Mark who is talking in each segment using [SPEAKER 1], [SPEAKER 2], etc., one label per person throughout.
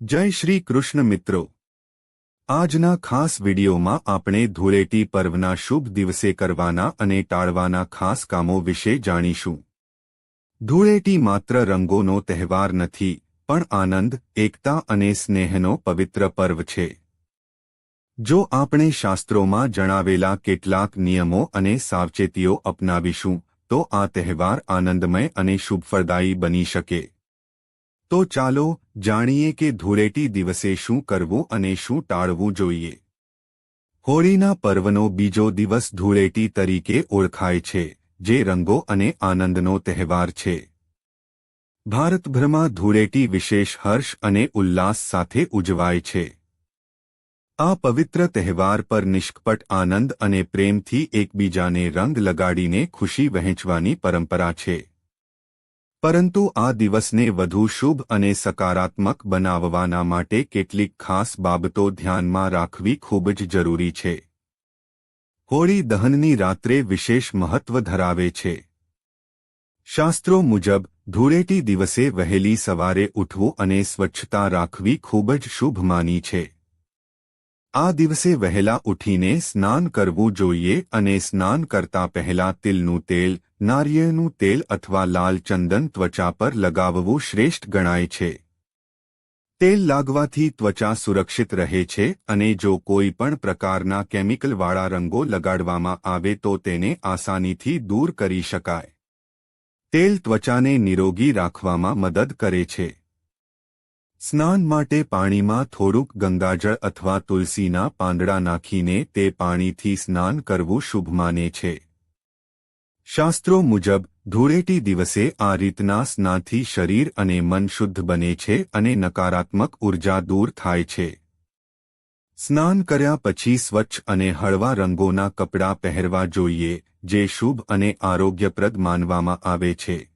[SPEAKER 1] જય શ્રી કૃષ્ણ મિત્રો. આજના ખાસ વિડીયોમાં આપણે ધૂળેટી પર્વના શુભ દિવસે કરવાના અને ટાળવાના ખાસ કામો વિશે જાણીશું. ધૂળેટી માત્ર રંગોનો તહેવાર નથી, પણ આનંદ, એકતા અને સ્નેહનો પવિત્ર પર્વ છે. જો આપણે શાસ્ત્રોમાં જણાવેલા કેટલાક નિયમો અને સાવચેતીઓ અપનાવીશું, તો આ તહેવાર આનંદમય અને શુભફળદાયી બની શકે. તો ચાલો જાણીએ કે ધૂળેટી દિવસે શું કરવું અને શું ટાળવું જોઈએ. હોળીના પર્વનો બીજો દિવસ ધૂળેટી તરીકે ઓળખાય છે, જે રંગો અને આનંદનો તહેવાર છે. ભારતભરમાં ધૂળેટી વિશેષ હર્ષ અને ઉલ્લાસ સાથે ઉજવાય છે. આ પવિત્ર તહેવાર પર નિષ્કપટ આનંદ અને પ્રેમથી એકબીજાને રંગ લગાડીને ખુશી વહેંચવાની પરંપરા છે. પરંતુ આ દિવસને વધુ શુભ અને સકારાત્મક બનાવવાના માટે કેટલીક ખાસ બાબતો ધ્યાનમાં રાખવી ખૂબ જ જરૂરી છે. હોળી દહનની રાત્રે વિશેષ મહત્વ ધરાવે છે. શાસ્ત્રો મુજબ, ધૂળેટી દિવસે વહેલી સવારે ઉઠવું અને સ્વચ્છતા રાખવી ખૂબ જ શુભ માની છે. આ દિવસે વહેલા ઉઠીને સ્નાન કરવું જોઈએ અને સ્નાન કરતા પહેલા તિલનું તેલ, નારિયેળનું તેલ અથવા લાલ ચંદન ત્વચા પર લગાવવું શ્રેષ્ઠ ગણાય છે. તેલ લાગવાથી ત્વચા સુરક્ષિત રહે છે અને જો કોઈ પણ પ્રકારના કેમિકલવાળા રંગો લગાડવામાં આવે તો તેને આસાનીથી દૂર કરી શકાય. તેલ ત્વચાને નિરોગી રાખવામાં મદદ કરે છે. સ્નાન માટે પાણીમાં થોડુંક ગંગાજળ અથવા તુલસીના પાંદડા નાખીને તે પાણીથી સ્નાન કરવું શુભ માને છે. શાસ્ત્રો મુજબ, ધૂળેટી દિવસે આ રીતના સ્નાનથી શરીર અને મન શુદ્ધ બને છે અને નકારાત્મક ઊર્જા દૂર થાય છે. સ્નાન કર્યા પછી સ્વચ્છ અને હળવા રંગોના કપડાં પહેરવા જોઈએ, જે શુભ અને આરોગ્યપ્રદ માનવામાં આવે છે.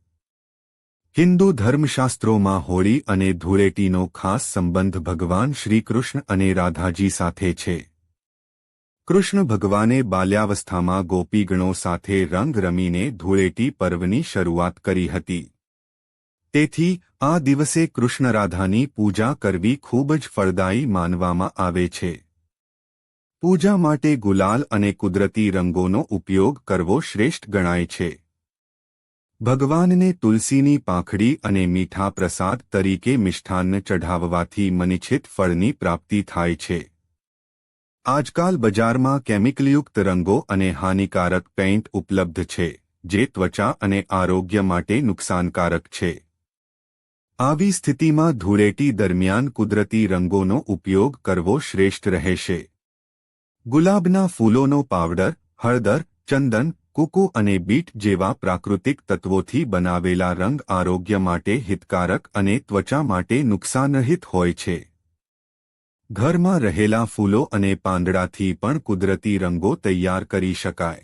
[SPEAKER 1] હિન્દુ ધર્મશાસ્ત્રોમાં હોળી અને ધૂળેટીનો ખાસ સંબંધ ભગવાન શ્રીકૃષ્ણ અને રાધાજી સાથે છે. કૃષ્ણ ભગવાને બાલ્યાવસ્થામાં ગોપીગણો સાથે રંગ રમીને ધૂળેટી પર્વની શરૂઆત કરી હતી. તેથી, આ દિવસે કૃષ્ણ રાધાની પૂજા કરવી ખૂબ જ ફળદાયી માનવામાં આવે છે. પૂજા માટે ગુલાલ અને કુદરતી રંગોનો ઉપયોગ કરવો શ્રેષ્ઠ ગણાય છે. ભગવાનને તુલસીની પાંખડી અને મીઠા પ્રસાદ તરીકે મિષ્ઠાન્ન ચઢાવવાથી મનિચ્છિત ફળની પ્રાપ્તિ થાય છે. આજકાલ બજારમાં કેમિકલયુક્ત રંગો અને હાનિકારક પેઇન્ટ ઉપલબ્ધ છે, જે ત્વચા અને આરોગ્ય માટે નુકસાનકારક છે. આવી સ્થિતિમાં ધૂળેટી દરમિયાન કુદરતી રંગોનો ઉપયોગ કરવો શ્રેષ્ઠ રહેશે. ગુલાબના ફૂલોનો પાવડર, હળદર, ચંદન કુકુ અને બીટ જેવા પ્રાકૃતિક તત્વોથી બનાવેલા રંગ આરોગ્ય માટે હિતકારક અને ત્વચા માટે નુકસાનરહિત હોય છે. ઘરમાં રહેલા ફૂલો અને પાંદડાથી પણ કુદરતી રંગો તૈયાર કરી શકાય.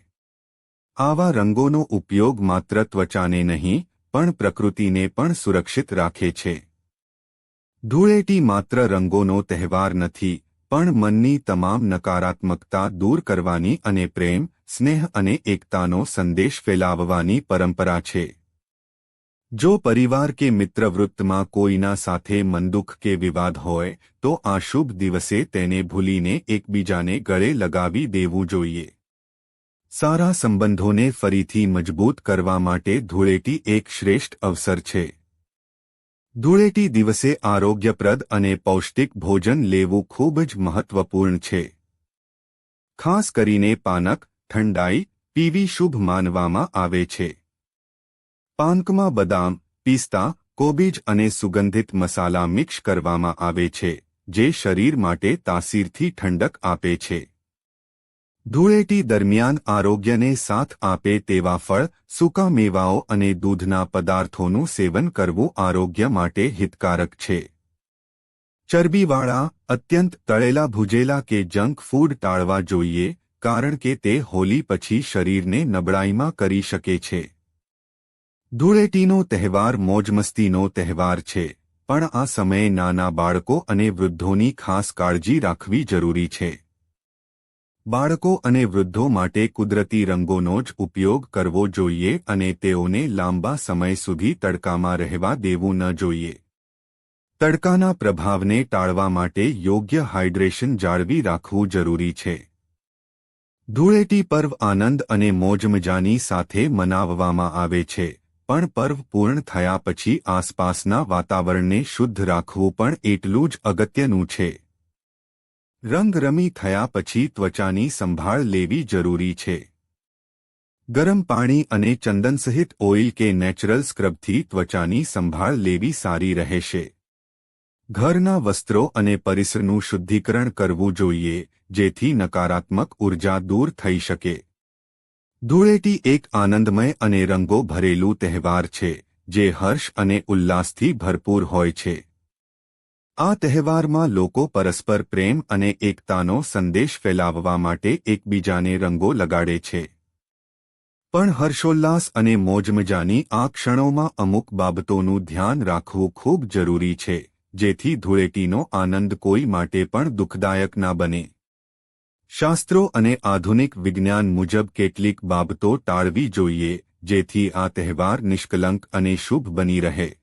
[SPEAKER 1] આવા રંગોનો ઉપયોગ માત્ર ત્વચાને નહીં, પણ પ્રકૃતિને પણ સુરક્ષિત રાખે છે. ધૂળેટી માત્ર રંગોનો તહેવાર નથી, પણ મનની તમામ નકારાત્મકતા દૂર કરવાની અને પ્રેમ સ્નેહ અને એકતાનો સંદેશ ફેલાવવાની પરંપરા છે. જો પરિવાર કે મિત્રવૃત્તમાં કોઈના સાથે મનદુખ કે વિવાદ હોય, તો આ શુભ દિવસે તેને ભૂલીને એકબીજાને ગળે લગાવી દેવું જોઈએ. સારા સંબંધોને ફરીથી મજબૂત કરવા માટે ધૂળેટી એક શ્રેષ્ઠ અવસર છે. ધૂળેટી દિવસે આરોગ્યપ્રદ અને પૌષ્ટિક ભોજન લેવું ખૂબ જ મહત્વપૂર્ણ છે. ખાસ કરીને પાનક ઠંડાઈ પીવી શુભ માનવામાં આવે છે. પાનકમાં બદામ, પિસ્તા, કોબીજ અને સુગંધિત મસાલા મિક્સ કરવામાં આવે છે, જે શરીર માટે તાસીરથી ઠંડક આપે છે. ધૂળેટી દરમિયાન આરોગ્યને સાથ આપે તેવા ફળ, સૂકા મેવાઓ અને દૂધના પદાર્થોનું સેવન કરવું આરોગ્ય માટે હિતકારક છે. ચરબીવાળા, અત્યંત તળેલા ભૂજેલા કે જંક ફૂડ ટાળવા જોઈએ કારણ કે તે હોલી પછી શરીરને નબળાઈમાં કરી શકે છે. ધૂળેટીનો તહેવાર મોજમસ્તીનો તહેવાર છે, પણ આ સમયે નાના બાળકો અને વૃદ્ધોની ખાસ કાળજી રાખવી જરૂરી છે. બાળકો અને વૃદ્ધો માટે કુદરતી રંગોનો જ ઉપયોગ કરવો જોઈએ અને તેઓને લાંબા સમય સુધી તડકામાં રહેવા દેવું ન જોઈએ. તડકાના પ્રભાવને ટાળવા માટે યોગ્ય હાઇડ્રેશન જાળવી રાખવું જરૂરી છે. ધૂળેટી પર્વ આનંદ અને મોજમજાની સાથે મનાવવામાં આવે છે, પણ પર્વ પૂર્ણ થયા પછી આસપાસના વાતાવરણને શુદ્ધ રાખવું પણ એટલું જ અગત્યનું છે. રંગરમી થયા પછી ત્વચાની સંભાળ લેવી જરૂરી છે. ગરમ પાણી અને ચંદન સહિત ઓઇલ કે નેચરલ સ્ક્રબથી ત્વચાની સંભાળ લેવી સારી રહેશે. ઘરના વસ્ત્રો અને પરિસરનું શુદ્ધિકરણ કરવું જોઈએ, જેથી નકારાત્મક ઊર્જા દૂર થઈ શકે. ધૂળેટી એક આનંદમય અને રંગો ભરેલું તહેવાર છે, જે હર્ષ અને ઉલ્લાસથી ભરપૂર હોય છે. આ તહેવારમાં લોકો પરસ્પર પ્રેમ અને એકતાનો સંદેશ ફેલાવવા માટે એકબીજાને રંગો લગાડે છે. પણ હર્ષોલ્લાસ અને મોજમજાની આ ક્ષણોમાં અમુક બાબતોનું ધ્યાન રાખવું ખૂબ જરૂરી છે. જેથી ધૂળેટીનો આનંદ કોઈ માટે પણ દુઃખદાયક ના બને. શાસ્ત્રો અને આધુનિક વિજ્ઞાન મુજબ કેટલીક બાબતો ટાળવી જોઈએ, જેથી આ તહેવાર નિષ્કલંક અને શુભ બની રહે.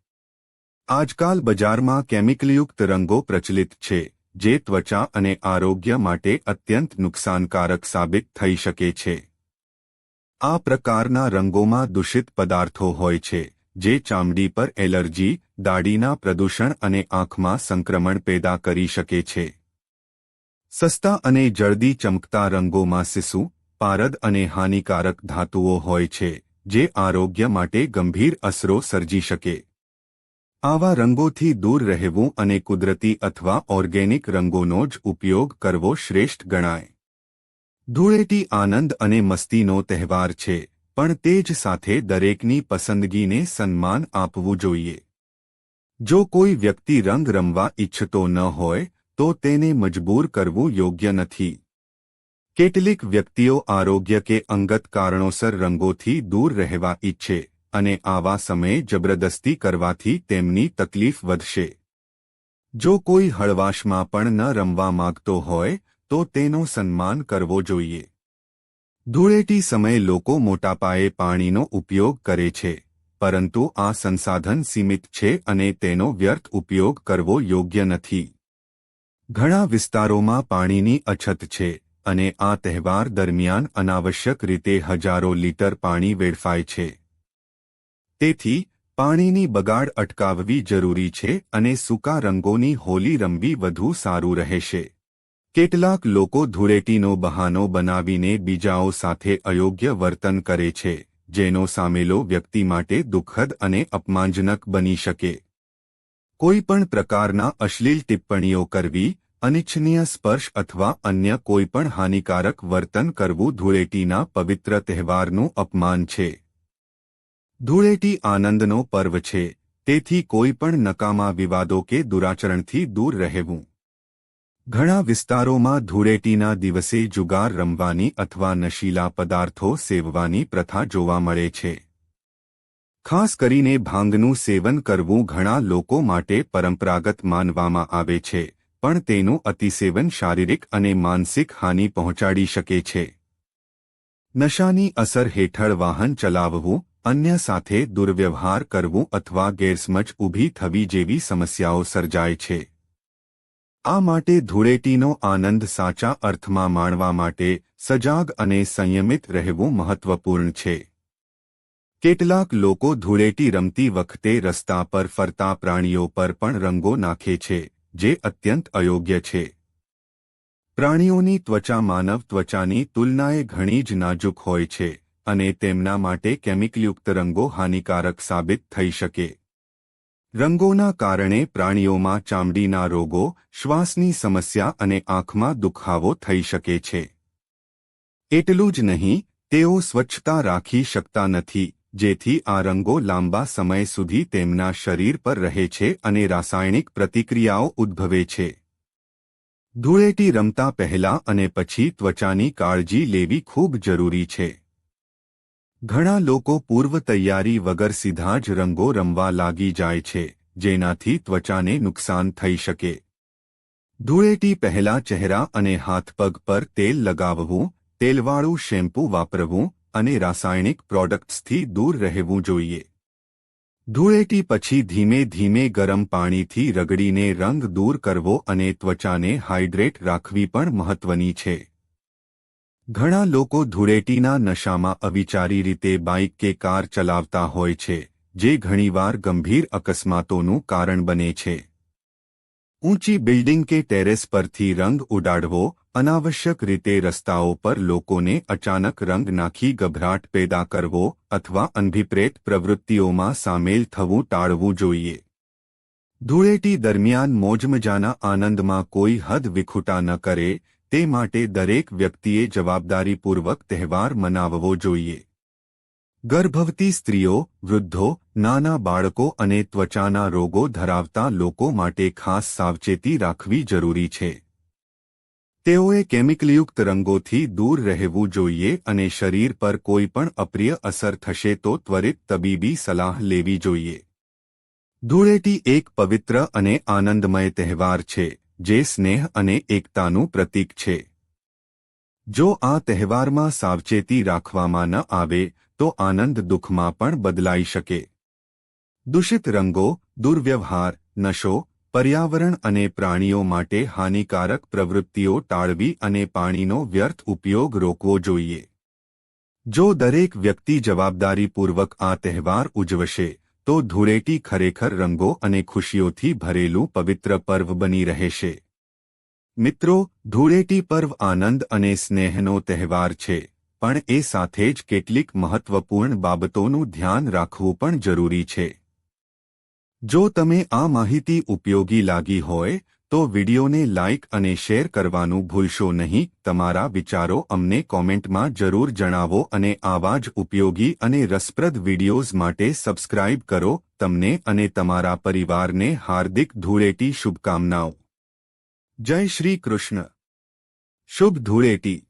[SPEAKER 1] આજકાલ બજારમાં કેમિકલયુક્ત રંગો પ્રચલિત છે, જે ત્વચા અને આરોગ્ય માટે અત્યંત નુકસાનકારક સાબિત થઈ શકે છે. આ પ્રકારના રંગોમાં દૂષિત પદાર્થો હોય છે, જે ચામડી પર એલર્જી દાઢીના પ્રદૂષણ અને આંખમાં સંક્રમણ પેદા કરી શકે છે. સસ્તા અને જલ્દી ચમકતા રંગોમાં સિસુ, પારદ અને હાનિકારક ધાતુઓ હોય છે, જે આરોગ્ય માટે ગંભીર અસરો સર્જી શકે. આવા રંગોથી દૂર રહેવું અને કુદરતી અથવા ઓર્ગેનિક રંગોનો જ ઉપયોગ કરવો શ્રેષ્ઠ ગણાય. ધૂળેટી આનંદ અને મસ્તીનો તહેવાર છે, પણ તે જ સાથે દરેકની પસંદગીને સન્માન આપવું જોઈએ. જો કોઈ વ્યક્તિ રંગ રમવા ઈચ્છતો ન હોય, તો તેને મજબૂર કરવું યોગ્ય નથી. કેટલીક વ્યક્તિઓ આરોગ્ય કે અંગત કારણોસર રંગોથી દૂર રહેવા ઈચ્છે, અને આવા સમયે જબરદસ્તી કરવાથી તેમની તકલીફ વધશે. જો કોઈ હળવાશમાં પણ ન રમવા માંગતો હોય, તો તેનો સન્માન કરવો જોઈએ. ધૂળેટી સમયે લોકો મોટાપાયે પાણીનો ઉપયોગ કરે છે. પરંતુ આ સંસાધન સીમિત છે અને તેનો વ્યર્થ ઉપયોગ કરવો યોગ્ય નથી. ઘણા વિસ્તારોમાં પાણીની અછત છે અને આ તહેવાર દરમિયાન અનાવશ્યક રીતે હજારો લીટર પાણી વેડફાય છે. તેથી, પાણીની બગાડ અટકાવવી જરૂરી છે અને સૂકા રંગોની હોલી રમવી વધુ સારું રહેશે. કેટલાક લોકો ધૂળેટીનો બહાનો બનાવીને બીજાઓ સાથે અયોગ્ય વર્તન કરે છે. જેનો સામેલો વ્યક્તિ માટે દુઃખદ અને અપમાનજનક બની શકે. કોઈપણ પ્રકારના અશ્લીલ ટિપ્પણીઓ કરવી, અનિચ્છનીય સ્પર્શ અથવા અન્ય કોઈપણ હાનિકારક વર્તન કરવું ધૂળેટીના પવિત્ર તહેવારનું અપમાન છે. ધૂળેટી આનંદનો પર્વ છે, તેથી કોઈપણ નકામા વિવાદો કે દુરાચરણથી દૂર રહેવું. ઘણા વિસ્તારોમાં ધૂળેટીના દિવસે જુગાર રમવાની અથવા નશીલા પદાર્થો સેવવાની પ્રથા જોવા મળે છે. ખાસ કરીને ભાંગનું સેવન કરવું ઘણા લોકો માટે પરંપરાગત માનવામાં આવે છે, પણ તેનું અતિસેવન શારીરિક અને માનસિક હાનિ પહોંચાડી શકે છે. નશાની અસર હેઠળ વાહન ચલાવવું, અન્ય સાથે દુર્વ્યવહાર કરવું અથવા ગેરસમજ ઊભી થવી જેવી સમસ્યાઓ સર્જાય છે. આ માટે ધૂળેટીનો આનંદ સાચા અર્થમાં માણવા માટે સજાગ અને સંયમિત રહેવું મહત્વપૂર્ણ છે. કેટલાક લોકો ધૂળેટી રમતી વખતે રસ્તા પર ફરતા પ્રાણીઓ પર પણ રંગો નાખે છે, જે અત્યંત અયોગ્ય છે. પ્રાણીઓની ત્વચા માનવ ત્વચાની તુલનાએ ઘણી જ નાજુક હોય છે, અને તેમના માટે કેમિકલયુક્ત રંગો હાનિકારક સાબિત થઈ શકે. રંગોના કારણે પ્રાણીઓમાં ચામડીના રોગો, શ્વાસની સમસ્યા અને આંખમાં દુખાવો થઈ શકે છે. એટલું જ નહીં, તેઓ સ્વચ્છતા રાખી શકતા નથી, જેથી આ રંગો લાંબા સમય સુધી તેમના શરીર પર રહે છે અને રાસાયણિક પ્રતિક્રિયાઓ ઉદ્ભવે છે. ધૂળેટી રમતા પહેલા અને પછી ત્વચાની કાળજી લેવી ખૂબ જરૂરી છે. ઘણા લોકો પૂર્વ તૈયારી વગર સીધા જ રંગો રમવા લાગી જાય છે, જેનાથી ત્વચાને નુકસાન થઈ શકે. ધૂળેટી પહેલા ચહેરા અને હાથપગ પર તેલ લગાવવું, તેલવાળું શેમ્પૂ વાપરવું અને રાસાયણિક પ્રોડક્ટ્સથી દૂર રહેવું જોઈએ. ધૂળેટી પછી ધીમે ધીમે ગરમ પાણીથી રગડીને રંગ દૂર કરવો અને ત્વચાને હાઇડ્રેટ રાખવી પણ મહત્વની છે. ઘણા લોકો ધૂળેટીના નશામાં અવિચારી રીતે બાઇક કે કાર ચલાવતા હોય છે, જે ઘણીવાર ગંભીર અકસ્માતોનું કારણ બને છે. ઊંચી બિલ્ડિંગ કે ટેરેસ પરથી રંગ ઉડાડવો અનાવશ્યક રીતે રસ્તાઓ પર લોકોને અચાનક રંગ નાખી ગભરાટ પેદા કરવો અથવા અંધિપ્રેત પ્રવૃત્તિઓમાં સામેલ થવું ટાળવું જોઈએ. ધૂળેટી દરમિયાન મોજમજાના આનંદમાં કોઈ હદ વિખુટા ન કરે તે માટે દરેક વ્યક્તિએ જવાબદારીપૂર્વક તહેવાર મનાવવો જોઈએ. ગર્ભવતી સ્ત્રીઓ, વૃદ્ધો, નાના બાળકો અને ત્વચાના રોગો ધરાવતા લોકો માટે ખાસ સાવચેતી રાખવી જરૂરી છે. તેઓએ કેમિકલયુક્ત રંગોથી દૂર રહેવું જોઈએ અને શરીર પર કોઈ પણ અપ્રિય અસર થશે તો ત્વરિત તબીબી સલાહ લેવી જોઈએ. ધૂળેટી એક પવિત્ર અને આનંદમય તહેવાર છે. જે સ્નેહ અને એકતાનું પ્રતીક છે. જો આ તહેવારમાં સાવચેતી રાખવામાં ન આવે, તો આનંદ દુઃખમાં પણ બદલાઈ શકે. દૂષિત રંગો, દુર્વ્યવહાર, નશો, પર્યાવરણ અને પ્રાણીઓ માટે હાનિકારક પ્રવૃત્તિઓ ટાળવી અને પાણીનો વ્યર્થ ઉપયોગ રોકવો જોઈએ. જો દરેક વ્યક્તિ જવાબદારીપૂર્વક આ તહેવાર ઉજવશે તો ધૂળેટી ખરેખર રંગો અને ખુશીઓથી ભરેલું પવિત્ર પર્વ બની રહેશે. મિત્રો, ધૂળેટી પર્વ આનંદ અને સ્નેહનો તહેવાર છે, પણ એ સાથે જ કેટલીક મહત્વપૂર્ણ બાબતોનું ધ્યાન રાખવું પણ જરૂરી છે. જો તમે આ માહિતી ઉપયોગી લાગી હોય તો વિડિયોને લાઇક અને શેર કરવાનું ભૂલશો નહીં. તમારા વિચારો અમને કોમેન્ટમાં જરૂર જણાવો અને આવા જ ઉપયોગી અને રસપ્રદ વિડીયોઝ માટે સબસ્ક્રાઇબ કરો. તમને અને તમારા પરિવારને હાર્દિક ધૂળેટી શુભકામનાઓ. જય શ્રી કૃષ્ણ. શુભ ધૂળેટી.